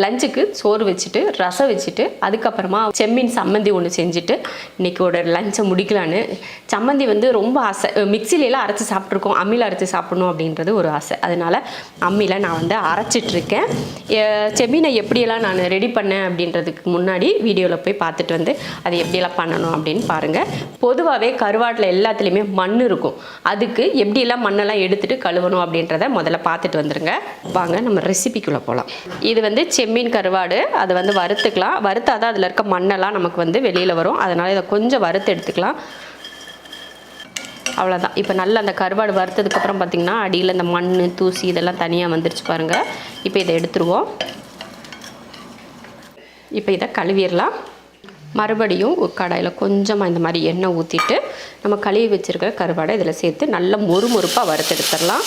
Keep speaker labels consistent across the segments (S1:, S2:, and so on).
S1: லஞ்சுக்கு சோறு வச்சுட்டு ரசம் வச்சுட்டு அதுக்கப்புறமா செம்மீன் சம்மந்தி ஒன்று செஞ்சுட்டு இன்றைக்கோட லஞ்சை முடிக்கலான்னு. சம்மந்தி வந்து ரொம்ப ஆசை. மிக்சிலெலாம் அரைச்சி சாப்பிட்ருக்கோம் அம்மியில் அரைச்சி சாப்பிடணும் அப்படின்றது ஒரு ஆசை. அதனால் அம்மியில் நான் வந்து அரைச்சிட்ருக்கேன் செம்மீனை எப்படியெல்லாம் நான் ரெடி பண்ணேன் அப்படின்றதுக்கு முன்னாடி வீடியோவில் போய் பார்த்துட்டு வந்து அது எப்படியெல்லாம் பண்ணணும் அப்படின்னு பாருங்கள் பொதுவாகவே கருவாட்டில் எல்லாத்துலேயுமே மண் இருக்கும். அதுக்கு எப்படியெல்லாம் மண்ணெல்லாம் எடுத்துகிட்டு கழுவணும் அப்படின்றத முதல்ல பார்த்துட்டு வந்துடுங்க வாங்க நம்ம ரெசிபிக்குள்ளே போகலாம் இது வந்து செம்மீன் கருவாடு அதை வந்து வறுத்துக்கலாம். வறுத்தாதான் அதில் இருக்க மண்ணெல்லாம் நமக்கு வந்து வெளியில் வரும். அதனால் இதை கொஞ்சம் வறுத்து எடுத்துக்கலாம். அவ்வளோதான் இப்போ நல்லா அந்த கருவாடு வறுத்ததுக்கப்புறம் பார்த்திங்கன்னா அடியில் இந்த மண் தூசி இதெல்லாம் தனியாக வந்துருச்சு பாருங்கள் இப்போ இதை எடுத்துருவோம். இப்போ இதை கழுவிடலாம். மறுபடியும் கடையில் கடாயில் கொஞ்சமாக இந்த மாதிரி எண்ணெய் ஊற்றிட்டு நம்ம கழுவி வச்சுருக்க கருவாடை இதில் சேர்த்து நல்லா மொறு எடுத்துடலாம்.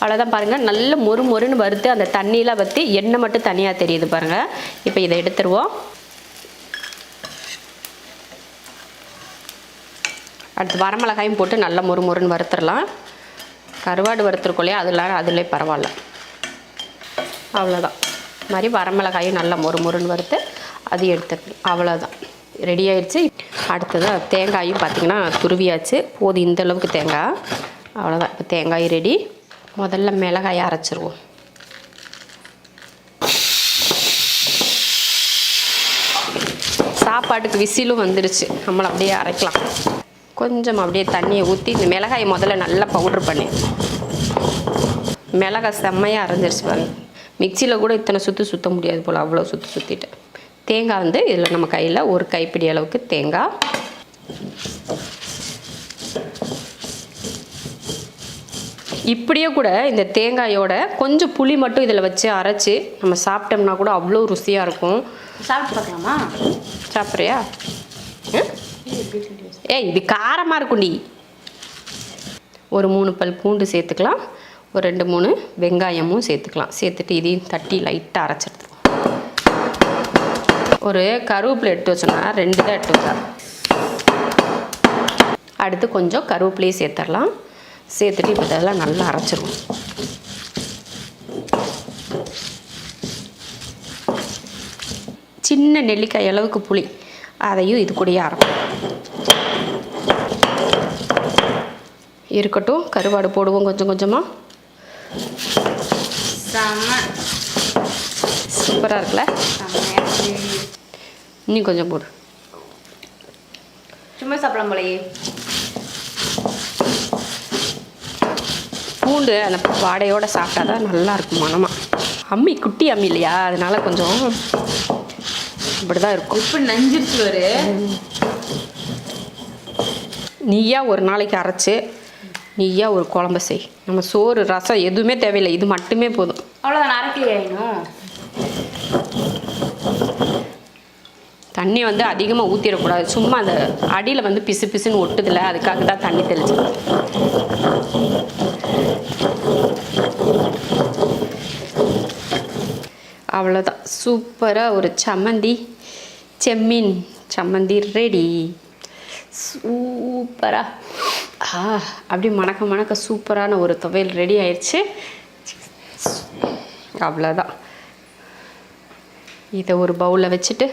S1: அவ்வளோதான் பாருங்கள் நல்ல மொறு மொறுன்னு வறுத்து அந்த தண்ணியெலாம் வற்றி எண்ணெய் மட்டும் தனியாக தெரியுது பாருங்கள் இப்போ இதை எடுத்துருவோம். அடுத்து வரமிளகாயும் போட்டு நல்லா மொறு மொறுன்னு வறுத்துடலாம். கருவாடு வறுத்துருக்கோம் இல்லையா? அதெல்லாம் அதிலே பரவாயில்ல. அவ்வளோதான் இது மாதிரி வரமிளகாயும் நல்லா மொறு மொறுன்னு வறுத்து அது எடுத்துக்கலாம் அவ்வளோதான் ரெடி ஆயிடுச்சு. அடுத்ததாக தேங்காயும் பார்த்திங்கன்னா துருவியாச்சு. போது இந்த அளவுக்கு தேங்காய். அவ்வளோதான் இப்போ தேங்காய் ரெடி. முதல்ல மிளகாயை அரைச்சிருவோம். சாப்பாட்டுக்கு விசிலும் வந்துருச்சு நம்மளை அப்படியே அரைக்கலாம். கொஞ்சம் அப்படியே தண்ணியை ஊற்றி இந்த மிளகாயை முதல்ல நல்லா பவுட்ரு பண்ணி. மிளகாய் செம்மையாக அரைஞ்சிருச்சு பாருங்க. மிக்சியில் கூட இத்தனை சுற்று சுற்ற முடியாது போல் அவ்வளோ சுற்றி சுற்றிட்டேன் தேங்காய் வந்து இதில் நம்ம கையில் ஒரு கைப்பிடி அளவுக்கு தேங்காய் இப்படியே கூட இந்த தேங்காயோட கொஞ்சம் புளி மட்டும் இதில் வச்சு அரைச்சி நம்ம சாப்பிட்டோம்னா கூட அவ்வளோ ருசியாக இருக்கும்.
S2: சாப்பிட்டு பார்க்கலாமா?
S1: சாப்பிட்றியா? ஏய் இது காரமாக இருக்கும்டி ஒரு மூணு பல் பூண்டு சேர்த்துக்கலாம். ஒரு ரெண்டு மூணு வெங்காயமும் சேர்த்துக்கலாம். சேர்த்துட்டு இதையும் தட்டி லைட்டாக அரைச்சிடுது ஒரு கருவேப்பிலை எடுத்து வச்சோன்னா ரெண்டு தான் எடுத்து வச்சா. அடுத்து கொஞ்சம் கருவேப்பிலையும் சேர்த்துடலாம். சேர்த்துட்டு இப்போ இதெல்லாம் நல்லா அரைச்சிருவோம். சின்ன நெல்லிக்காய் அளவுக்கு புளி. அதையும் இது கூடயே அரைப்போம். இருக்கட்டும் கருவாடு போடுவோம் கொஞ்சம் கொஞ்சமாக சூப்பராக இருக்குல்ல. இன்னும் கொஞ்சம் போடு.
S2: சும்மா சாப்பிடலாம் போலயே.
S1: பூண்டு அந்த வாடையோட சாப்பிட்டா தான் நல்லா இருக்கும் மனமாக அம்மி குட்டி அம்மி இல்லையா? அதனால கொஞ்சம் இப்படி தான் இருக்கும்.
S2: இப்ப நஞ்சிருச்சு ஒரு
S1: நீயா ஒரு நாளைக்கு அரைச்சு நீயா ஒரு குழம்ப செய். நம்ம சோறு ரசம் எதுவுமே தேவையில்லை. இது மட்டுமே போதும்.
S2: அவ்வளோதான் அரைக்கலையா இன்னும்?
S1: தண்ணி வந்து அதிகமாக ஊற்றிடக்கூடாது சும்மா அந்த அடியில் வந்து பிசு பிசுன்னு ஒட்டுதில்ல அதுக்காக தான் தண்ணி தெளிச்சு அவ்வளோதான் சூப்பராக ஒரு சம்மந்தி செம்மீன் சம்மந்தி ரெடி சூப்பராக ஆ அப்படி மணக்க மணக்க சூப்பரான ஒரு துவையல் ரெடி ஆயிடுச்சு அவ்வளோதான் இதை ஒரு பவுலில் வச்சுட்டு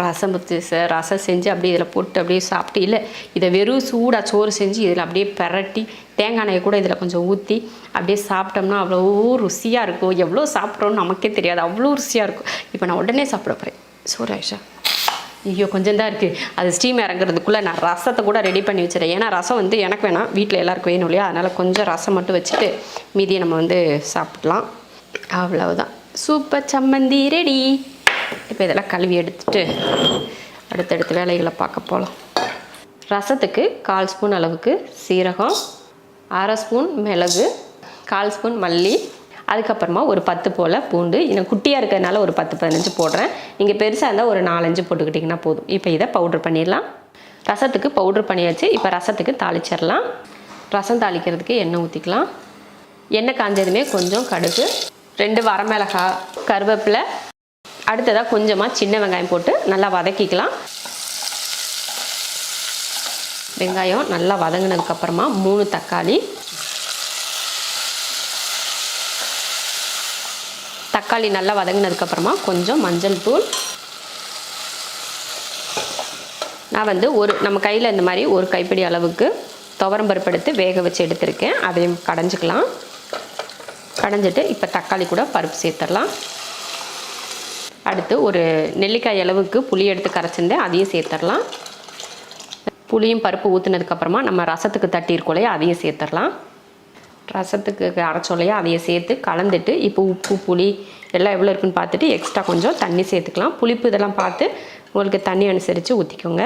S1: ரசம் வச்சு ரசம் செஞ்சு அப்படியே இதில் போட்டு அப்படியே சாப்பிட்டு இல்லை இதை வெறும் சூடாக சோறு செஞ்சு இதில் அப்படியே பரட்டி தேங்காய் எண்ணெயை கூட இதில் கொஞ்சம் ஊற்றி அப்படியே சாப்பிட்டோம்னா அவ்வளோ ருசியாக இருக்கும். எவ்வளோ சாப்பிட்றோன்னு நமக்கே தெரியாது. அவ்வளோ ருசியாக இருக்கும். இப்போ நான் உடனே சாப்பிட போகிறேன் சோறு ஆயிஷா ஐயோ கொஞ்சம் தான் இருக்குது அது ஸ்டீம் இறங்குறதுக்குள்ளே நான் ரசத்தை கூட ரெடி பண்ணி வச்சிடறேன். ஏன்னா ரசம் வந்து எனக்கு வேணாம். வீட்டில் எல்லாருக்கும் வேணும் இல்லையா? அதனால் கொஞ்சம் ரசம் மட்டும் வச்சுட்டு மீதியை நம்ம வந்து சாப்பிட்லாம். அவ்வளவுதான். சூப்பர் சம்மந்தி ரெடி இப்போ இதெல்லாம் கழுவி எடுத்துட்டு அடுத்தடுத்த வேலைகளை பார்க்க போகலாம் ரசத்துக்கு கால் ஸ்பூன் அளவுக்கு சீரகம் அரை ஸ்பூன் மிளகு கால் ஸ்பூன் மல்லி அதுக்கப்புறமா ஒரு பத்து போல் பூண்டு. இன்னும் குட்டியாக இருக்கிறதுனால ஒரு பத்து பதினஞ்சு போடுறேன். நீங்கள் பெருசாக இருந்தால் ஒரு நாலஞ்சு போட்டுக்கிட்டிங்கன்னா போதும். இப்போ இதை பவுட்ரு பண்ணிடலாம். ரசத்துக்கு பவுட்ரு பண்ணியாச்சு. இப்போ ரசத்துக்கு தாளிச்சிடலாம். ரசம் தாளிக்கிறதுக்கு எண்ணெய் ஊற்றிக்கலாம் எண்ணெய் காஞ்சதுமே கொஞ்சம் கடுகு ரெண்டு வரமிளகா கருவேப்பிலை அடுத்ததாக கொஞ்சமாக சின்ன வெங்காயம் போட்டு நல்லா வதக்கிக்கலாம். வெங்காயம் நல்லா வதங்கினதுக்கப்புறமா மூணு தக்காளி. தக்காளி நல்லா வதங்கினதுக்கப்புறமா கொஞ்சம் மஞ்சள் தூள். நான் வந்து ஒரு நம்ம கையில் இந்த மாதிரி ஒரு கைப்பிடி அளவுக்கு துவரம் பருப்பு எடுத்து வேக வச்சு எடுத்திருக்கேன். அதையும் கடைஞ்சிக்கலாம். கடைஞ்சிட்டு இப்போ தக்காளி கூட பருப்பு சேர்த்துடலாம். அடுத்து ஒரு நெல்லிக்காய் அளவுக்கு புளி எடுத்து கரைச்சிருந்தேன் அதையும் சேர்த்துடலாம். புளியும் பருப்பு ஊற்றுனதுக்கப்புறமா நம்ம ரசத்துக்கு தட்டியிருக்கோம் இல்லையா அதையும் சேர்த்துடலாம். ரசத்துக்கு அரைச்சோம் இல்லையா அதையும் சேர்த்து கலந்துட்டு இப்போ உப்பு புளி எல்லாம் எவ்வளோ இருக்குன்னு பார்த்துட்டு எக்ஸ்ட்ரா கொஞ்சம் தண்ணி சேர்த்துக்கலாம். புளிப்பு இதெல்லாம் பார்த்து உங்களுக்கு தண்ணி அனுசரித்து ஊற்றிக்கோங்க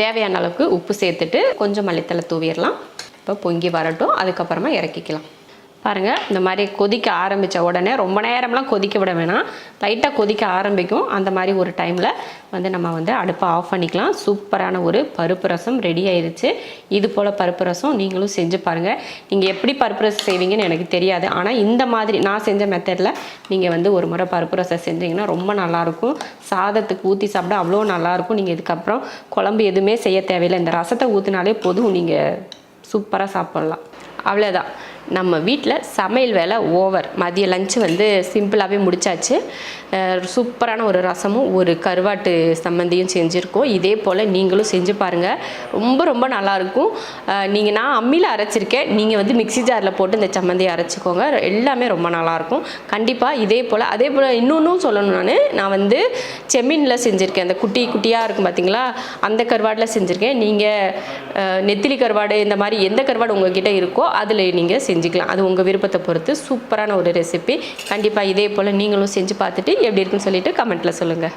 S1: தேவையான அளவுக்கு உப்பு சேர்த்துட்டு கொஞ்சம் மல்லித்தலை தூவிடலாம். இப்போ பொங்கி வரட்டும் அதுக்கப்புறமா இறக்கிக்கலாம். பாருங்கள் இந்த மாதிரி கொதிக்க ஆரம்பித்த உடனே ரொம்ப நேரம்லாம் கொதிக்க விட வேணாம். லைட்டாக கொதிக்க ஆரம்பிக்கும். அந்த மாதிரி ஒரு டைமில் வந்து நம்ம வந்து அடுப்பை ஆஃப் பண்ணிக்கலாம். சூப்பரான ஒரு பருப்பு ரசம் ரெடி ஆயிடுச்சு இது போல் பருப்பு ரசம் நீங்களும் செஞ்சு பாருங்கள் நீங்கள் எப்படி பருப்பு ரசம் செய்வீங்கன்னு எனக்கு தெரியாது. ஆனால் இந்த மாதிரி நான் செஞ்ச மெத்தடில் நீங்கள் வந்து ஒரு முறை பருப்பு ரசம் செஞ்சீங்கன்னா ரொம்ப நல்லாயிருக்கும். சாதத்துக்கு ஊற்றி சாப்பிட அவ்வளோ நல்லாயிருக்கும். நீங்கள் இதுக்கப்புறம் குழம்பு எதுவுமே செய்ய தேவையில்லை. இந்த ரசத்தை ஊற்றினாலே போதும். நீங்கள் சூப்பராக சாப்பிட்லாம். அவ்வளோதான் நம்ம வீட்டில் சமையல் வேலை ஓவர் மதிய லஞ்சு வந்து சிம்பிளாகவே முடிச்சாச்சு. சூப்பரான ஒரு ரசமும் ஒரு கருவாட்டு சம்மந்தியும் செஞ்சுருக்கோம். இதே போல் நீங்களும் செஞ்சு பாருங்கள் ரொம்ப ரொம்ப நல்லாயிருக்கும் நீங்கள் நான் அம்மியில் அரைச்சிருக்கேன். நீங்கள் வந்து மிக்ஸி ஜாரில் போட்டு இந்த சம்மந்தியை அரைச்சிக்கோங்க. எல்லாமே ரொம்ப நல்லாயிருக்கும் கண்டிப்பாக இதே போல் அதே போல் இன்னொன்றும் சொல்லணும் நான். நான் வந்து செம்மீனில் செஞ்சுருக்கேன். அந்த குட்டி குட்டியாக இருக்கும் பார்த்தீங்களா அந்த கருவாடில் செஞ்சுருக்கேன். நீங்கள் நெத்திலி கருவாடு இந்த மாதிரி எந்த கருவாடு உங்ககிட்ட இருக்கோ அதில் நீங்கள் செஞ்சுக்கலாம். அது உங்கள் விருப்பத்தை பொறுத்து சூப்பரான ஒரு ரெசிபி கண்டிப்பாக இதே போல் நீங்களும் செஞ்சு பார்த்துட்டு எப்படி இருக்குன்னு சொல்லிட்டு கமெண்ட்டில் சொல்லுங்கள்